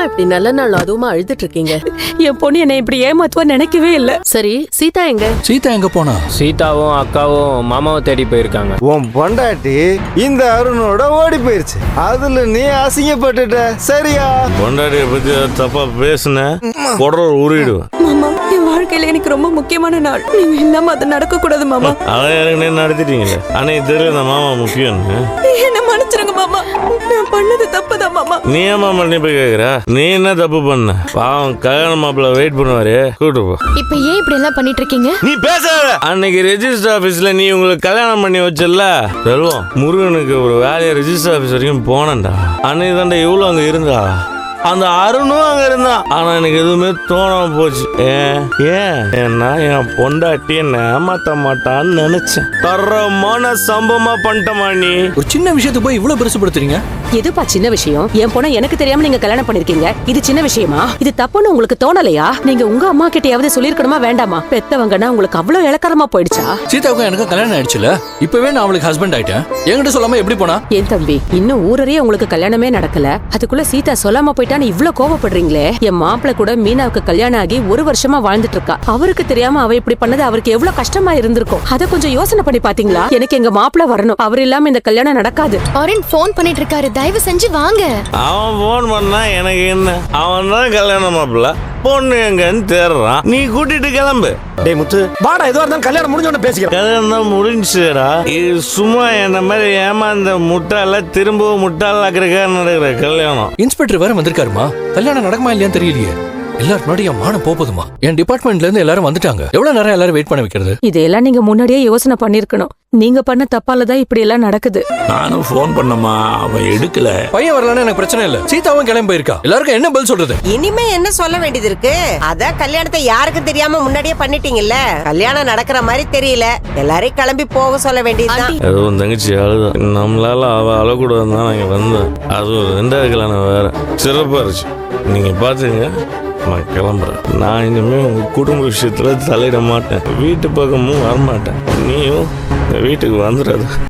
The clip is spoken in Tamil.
ஏமா இப்படி நல்ல நாள் அதுவுமா அழுதுட்டு இருக்கீங்க என் பொண்ணு என்னை இப்படி ஏமாத்துவா நினைக்கவே இல்ல. சரி சீதா எங்க? சீதா எங்க போனா? சீதாவும் அக்காவும் மாமாவை தேடி போயிருக்காங்க. உன் பொண்டாட்டி இந்த அருணோட ஓடி போயிருச்சு. அதுல நீ அசிங்கப்பட்டுட்ட. சரியா? பொண்டாட்டிய பத்தி தப்பா பேசுன? குடல் உருவிடுவேன் மாமா என் வாழ்க்கையில எனக்கு ரொம்ப முக்கியமான நாள். நீங்க இல்லாம அது நடக்க கூடாது மாமா. அதான் எனக்கு நடத்திட்டீங்களே தெரியல இந்த மாமா முக்கியம்னு. என்ன மன்னிச்சிருங்க மாமா. மாமா நீ நீ போய் கேக்குற? நீ என்ன தப்பு பண்ண? பாவம் கல்யாண மாப்பிள்ள வெயிட் பண்ணுவாரு. கூட்டு போ. இப்ப ஏன் இப்படி எல்லாம் பண்ணிட்டு இருக்கீங்க? நீ பேசாத. அன்னைக்கு ரெஜிஸ்டர் ஆபீஸ்ல நீ உங்களுக்கு கல்யாணம் பண்ணி வச்சல செல்வம் முருகனுக்கு ஒரு வேலையை ரெஜிஸ்டர் ஆபீஸ் வரைக்கும் போனேன்டா. அன்னைக்கு தாண்டா இவ்வளவு அங்க இருந்தா. அந்த அருணும் அங்க இருந்தான் ஆனா எனக்கு எதுவுமே தோணாம போச்சு. ஏன் ஏன் ஏன்னா என் பொண்டாட்டி என்ன ஏமாத்த மாட்டான்னு நினைச்சேன். தரமான சம்பவமா பண்ணிட்டமா நீ. ஒரு சின்ன விஷயத்தை போய் இவ்வளவு பெருசுப்படுத்துறீங்க? எதுப்பா சின்ன விஷயம்? என் பொண்ணை எனக்கு தெரியாம நீங்க கல்யாணம் பண்ணிருக்கீங்க. இது சின்ன விஷயமா? இது தப்புன்னு உங்களுக்கு தோணலையா? நீங்க உங்க அம்மா கிட்டயாவது சொல்லிருக்கணுமா வேண்டாமா? பெத்தவங்கன்னா உங்களுக்கு அவ்வளவு இலக்காரமா போயிடுச்சா? சீதாவுக்கும் எனக்கும் கல்யாணம் ஆயிடுச்சுல? இப்பவே நான் அவளுக்கு ஹஸ்பண்ட் ஆயிட்டேன். என்கிட்ட சொல்லாம எப்படி போனா? என் தம்பி இன்னும் ஊரறிய உங்களுக்கு கல்யாணமே நடக்கல. அதுக்குள்ள சீதா சொல்லாம போயிட்டான்னு இவ்ளோ கோவப்படுறீங்களே? என் மாப்பிள்ள கூட மீனாவுக்கு கல்யாணம் ஆகி ஒரு வருஷமா வாழ்ந்துட்டு இருக்கா. அவருக்கு தெரியாம அவ இப்படி பண்ணது அவருக்கு எவ்வளவு கஷ்டமா இருந்திருக்கும். அத கொஞ்சம் யோசனை பண்ணி பாத்தீங்களா? எனக்கு எங்க மாப்பிள்ள வரணும். அவர் இல்லாம இந்த கல்யாணம் நடக்காது. ஆரன் ஃபோன் பண்ணிட்டு இருக்காரு தயவு செஞ்சு வாங்க. அவன் போன் பண்ணா எனக்கு என்ன? அவன் தான் கல்யாணம் மாப்பிள்ள. பொண்ணு எங்கன்னு தேடுறான். நீ கூட்டிட்டு கிளம்பு. டேய் முத்து வாடா எதுவா இருந்தாலும் கல்யாணம் முடிஞ்ச உடனே பேசிக்கலாம். கல்யாணம் தான் முடிஞ்சுடா இது சும்மா என்ன மாதிரி ஏமாந்த முட்டாள திரும்பவும் முட்டாளாக்குறதுக்காக நடக்கிற கல்யாணம். இன்ஸ்பெக்டர் வேற வந்திருக்காருமா? கல்யாணம் நடக்குமா இல்லையான்னு தெரியலையே. எல்லாரும் முன்னாடி என் மானம் போகுதுமா? என் டிபார்ட்மெண்ட்ல இருந்து எல்லாரும் வந்துட்டாங்க. எவ்வளவு நேரம் எல்லாரும் வெயிட் பண்ண வைக்கிறது? இதையெல்லாம் நீங்க முன்னாடியே யோசனை பண்ணிருக்கணும். நீங்க பண்ண தப்பால தான் இப்படி எல்லாம் நடக்குது. நானும் ஃபோன் பண்ணமா அவன் எடுக்கல. பையன் வரலன்னு எனக்கு பிரச்சனை இல்ல. சீதாவும் கிளம்பி போயிருக்கா. எல்லாருக்கும் என்ன பதில் சொல்றது? இனிமே என்ன சொல்ல வேண்டியது இருக்கு? அதான் கல்யாணத்தை யாருக்கும் தெரியாம முன்னாடியே பண்ணிட்டீங்கல்ல? கல்யாணம் நடக்கிற மாதிரி தெரியல. எல்லாரையும் கிளம்பி போக சொல்ல வேண்டியதுதான் உன் தங்கச்சி அழுதா. நம்மளால அவ அழக்கூடாதுன்னு தான் நாங்கள் வந்தோம் அது ஒரு ரெண்டாவது கல்யாணம் வேற. சிறப்பாக இருந்துச்சு. நீங்கள் பார்த்துங்க நான் கிளம்புறேன். நான் இனிமேல் உங்கள் குடும்ப விஷயத்தில் தலையிட மாட்டேன். வீட்டு பக்கமும் வரமாட்டேன். நீயும் வீட்டுக்கு வந்துடுறது.